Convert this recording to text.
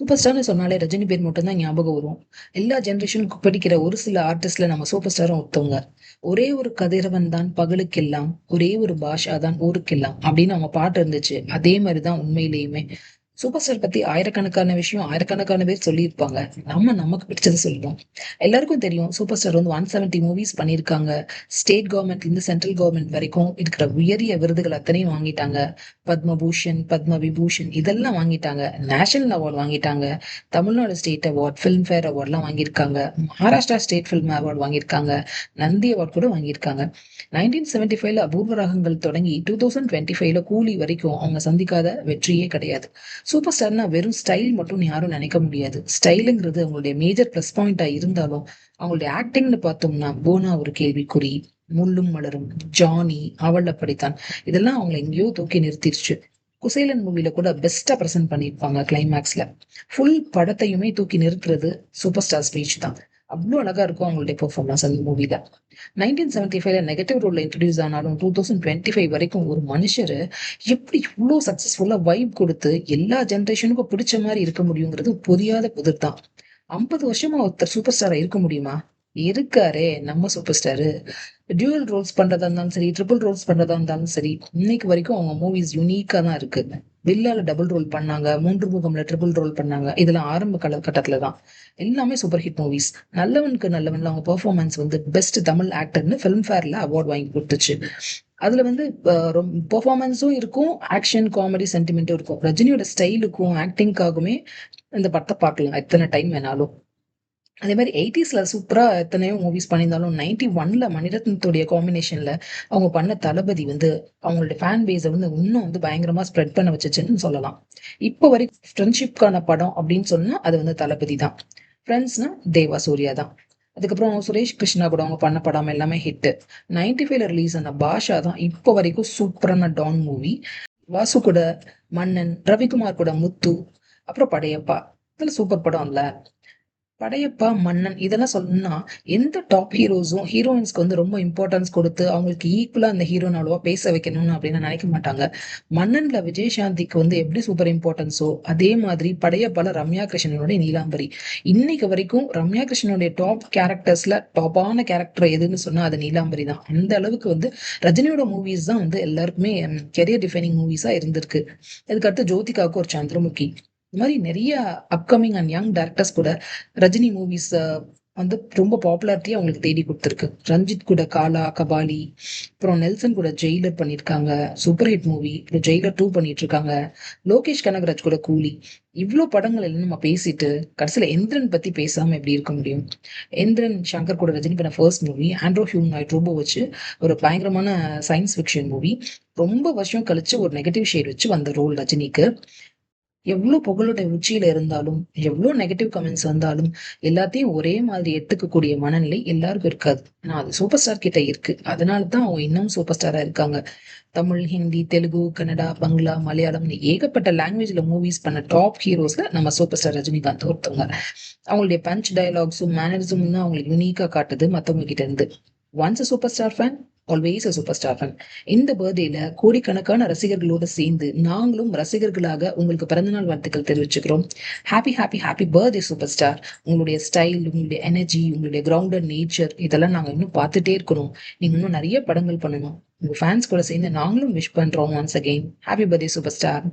Super ஸ்டார்னு சொன்னாலே ரஜினி பேர் மட்டும்தான் ஞாபகம் வரும். எல்லா ஜென்ரேஷனுக்கு படிக்கிற ஒரு சில ஆர்டிஸ்ட்ல நம்ம சூப்பர் ஸ்டாரும் ஒருத்தவங்க. ஒரே ஒரு கதிரவன் தான் பகலுக்கெல்லாம் ஒரே ஒரு பாஷா தான் ஊருக்கெல்லாம் அப்படின்னு அவங்க பாட்டு இருந்துச்சு. அதே மாதிரிதான் உண்மையிலேயுமே. சூப்பர் ஸ்டார் பத்தி ஆயிரக்கணக்கான விஷயம் ஆயிரக்கணக்கான பேர் சொல்லியிருப்பாங்க. நம்ம நமக்கு பிடிச்சதை சொல்லுவோம். எல்லாருக்கும் தெரியும் சூப்பர் ஸ்டார் வந்து ஒன் செவன்டி மூவிஸ் பண்ணியிருக்காங்க. ஸ்டேட் கவர்மெண்ட்ல இருந்து சென்ட்ரல் கவர்மெண்ட் வரைக்கும் இருக்கிற உயரிய விருதுகள் அத்தனையும் வாங்கிட்டாங்க. பத்மபூஷன் பத்ம விபூஷன் இதெல்லாம் வாங்கிட்டாங்க. நேஷனல் அவார்டு வாங்கிட்டாங்க. தமிழ்நாடு ஸ்டேட் அவார்ட் ஃபிலிம்ஃபேர் அவார்ட்லாம் வாங்கியிருக்காங்க. மகாராஷ்டிரா ஸ்டேட் ஃபிலிம் அவார்டு வாங்கியிருக்காங்க. நந்தி அவார்ட் கூட வாங்கியிருக்காங்க. நைன்டீன் செவன்டி ஃபைவ்ல அபூர்வ ராகங்கள் தொடங்கி டூ தௌசண்ட் டுவெண்ட்டி ஃபைவ்ல கூலி வரைக்கும் அவங்க சந்திக்காத வெற்றியே கிடையாது. சூப்பர் ஸ்டார்னா வெறும் ஸ்டைல் மட்டும் யாரும் நினைக்க முடியாது. ஸ்டைலுங்கிறது அவங்களுடைய மேஜர் ப்ளஸ் பாயிண்டா இருந்தாலும் அவங்களுடைய ஆக்டிங்னு பார்த்தோம்னா போனா ஒரு கேள்விக்குறி முள்ளும் மலரும் ஜானி அவள படித்தான் இதெல்லாம் அவங்களை எங்கேயோ தூக்கி நிறுத்திடுச்சு குசேலன் மூவில கூட பெஸ்டா ப்ரெசென்ட் பண்ணியிருப்பாங்க கிளைமேக்ஸ்ல ஃபுல் படத்தையுமே தூக்கி நிறுத்துறது சூப்பர் ஸ்டார் ஸ்பீச் தான். அவ்வளோ அழகா இருக்கும் அவங்களுடைய பெர்ஃபார்மன்ஸ் அந்த மூவில நைன்டீன் செவன்டி ஃபைவ்ல நெகட்டிவ் ரோல்ல இன்ட்ரடியூஸ் ஆனாலும் டூ தௌசண்ட் டுவெண்ட்டி ஃபைவ் வரைக்கும் ஒரு மனுஷர் எப்படி இவ்வளோ சக்சஸ்ஃபுல்லா வைப் கொடுத்து எல்லா ஜென்ரேஷனுக்கும் பிடிச்ச மாதிரி இருக்க முடியுங்கிறது புரியாத புதிர் தான் ஐம்பது வருஷமா ஒருத்தர் சூப்பர் ஸ்டாரா இருக்க முடியுமா? இருக்காரே நம்ம சூப்பர் ஸ்டாரு டியூவல் ரோல்ஸ் பண்றதா இருந்தாலும் சரி ட்ரிபிள் ரோல்ஸ் பண்றதா இருந்தாலும் சரி இன்னைக்கு வரைக்கும் அவங்க மூவிஸ் யூனிக்கா தான் இருக்கு. வில்லால டபுள் ரோல் பண்ணாங்க மூன்று முகம்ல ட்ரிபிள் ரோல் பண்ணாங்க. இதெல்லாம் ஆரம்ப காலகட்டத்துல தான். எல்லாமே சூப்பர் ஹிட் மூவிஸ் நல்லவனுக்கு நல்லவன்ல அவங்க பெர்ஃபார்மன்ஸ் வந்து பெஸ்ட் தமிழ் ஆக்டர்னு ஃபிலிம் ஃபேர்ல அவார்ட் வாங்கி கொடுத்துச்சு. அதுல வந்து பெர்ஃபார்மன்ஸும் இருக்கும் ஆக்ஷன் காமெடி சென்டிமெண்ட்டும் இருக்கும். ரஜினியோட ஸ்டைலுக்கும் ஆக்டிங்காகவுமே இந்த படத்தை பார்க்கலாம். எத்தனை டைம் வேணாலும். அதே மாதிரி எயிட்டிஸில் சூப்பராக எத்தனையோ மூவிஸ் பண்ணியிருந்தாலும் நைன்டி ஒன்ல மணிரத்னத்துடைய காம்பினேஷனில் அவங்க பண்ண தளபதி வந்து அவங்களுடைய ஃபேன் பேஸை வந்து இன்னும் வந்து பயங்கரமாக ஸ்ப்ரெட் பண்ண வச்சுச்சுன்னு சொல்லலாம். இப்போ வரைக்கும் ஃப்ரெண்ட்ஷிப்கான படம் அப்படின்னு சொன்னால் அது வந்து தளபதி தான். ஃப்ரெண்ட்ஸ்னால் தேவா சூர்யா தான். அதுக்கப்புறம் சுரேஷ் கிருஷ்ணா கூட அவங்க பண்ண படம் எல்லாமே ஹிட்டு நைன்டி ஃபைவ்ல ரிலீஸ் ஆன பாஷா தான் இப்போ வரைக்கும் சூப்பரான டான் மூவி வாசு கூட மன்னன் ரவிக்குமார் கூட முத்து அப்புறம் படையப்பா. இதில் சூப்பர் படம் இல்லை படையப்பா மன்னன் இதெல்லாம் சொல்லணும்னா எந்த டாப் ஹீரோஸும் ஹீரோயின்ஸ்க்கு வந்து ரொம்ப இம்பார்ட்டன்ஸ் கொடுத்து அவங்களுக்கு ஈக்குவலா அந்த ஹீரோன் அவ்வளோவா பேச வைக்கணும்னு அப்படின்னு நினைக்க மாட்டாங்க. மன்னன்ல விஜயசாந்திக்கு வந்து எப்படி சூப்பர் இம்பார்ட்டன்ஸோ அதே மாதிரி படையப்பால ரம்யா கிருஷ்ணனுடைய நீலாம்பரி. இன்னைக்கு வரைக்கும் ரம்யா கிருஷ்ணனுடைய டாப் கேரக்டர்ஸ்ல டாப்பான கேரக்டர் எதுன்னு சொன்னா அது நீலாம்பரி தான். அந்த அளவுக்கு வந்து ரஜினியோட மூவிஸ் தான் வந்து எல்லாருக்குமே கெரியர் டிஃபைனிங் மூவிஸா இருந்திருக்கு. அதுக்கடுத்து ஜோதிகாவுக்கு ஒரு சந்திரமுகி. இந்த மாதிரி நிறைய அப்கமிங் அண்ட் யங் டேரக்டர்ஸ் கூட ரஜினி மூவிஸ் வந்து ரொம்ப பாப்புலாரிட்டியா அவங்களுக்கு தேடி கொடுத்துருக்கு. ரஞ்சித் கூட காலா கபாலி அப்புறம் நெல்சன் கூட ஜெயிலர் பண்ணியிருக்காங்க super hit movie Jailer two பண்ணிட்டு இருக்காங்க லோகேஷ் கனகராஜ் கூட கூலி. இவ்வளோ படங்கள் எல்லாம் நம்ம பேசிட்டு கடைசியில எந்திரன் பத்தி பேசாம எப்படி இருக்க முடியும்? எந்திரன் சங்கர் கூட ரஜினி பண்ண first movie android humanoid robot வச்சு ஒரு பயங்கரமான சயின்ஸ் ஃபிக்ஷன் மூவி ரொம்ப வருஷம் கழிச்சு ஒரு நெகட்டிவ் ஷேட் வச்சு வந்த ரோல் ரஜினிக்கு. எவ்வளோ புகழோட உச்சியில இருந்தாலும் எவ்வளோ நெகட்டிவ் கமெண்ட்ஸ் வந்தாலும் எல்லாத்தையும் ஒரே மாதிரி எடுத்துக்கக்கூடிய மனநிலை எல்லாருக்கும் இருக்காது. ஆனா அது சூப்பர் ஸ்டார் கிட்ட இருக்கு. அதனால தான் அவங்க இன்னும் சூப்பர் ஸ்டாரா இருக்காங்க. தமிழ் ஹிந்தி தெலுங்கு கன்னடா பங்களா மலையாளம்னு ஏகப்பட்ட லாங்குவேஜ்ல மூவிஸ் பண்ண டாப் ஹீரோஸ்ல நம்ம சூப்பர் ஸ்டார் ரஜினிகாந்த் ஒருத்தவங்க. அவங்களுடைய பஞ்ச் டயலாக்ஸும் மேனரிசமும் தான் அவங்களுக்கு யூனிக்கா காட்டுது மத்தவங்க கிட்ட இருந்து. Once super star fan always a super star fan இந்த பர்த்டேல கோடிக்கணக்கான ரசிகர்களோட சேர்ந்து நாங்களும் ரசிகர்களாக உங்களுக்கு பிறந்தநாள் வாழ்த்துக்கள் தெரிவிச்சுக்கிறோம். Happy happy happy birthday super star உங்களுடைய ஸ்டைல் உங்களுடைய எனர்ஜி உங்களுடைய கிரவுண்டட் நேச்சர் இதெல்லாம் நாங்கள் இன்னும் பார்த்துட்டே இருக்கணும். நீங்க இன்னும் நிறைய படங்கள் பண்ணணும். உங்க ஃபேன்ஸ் கூட சேர்ந்து நாங்களும் விஷ் பண்ணுறோம் once again happy birthday super star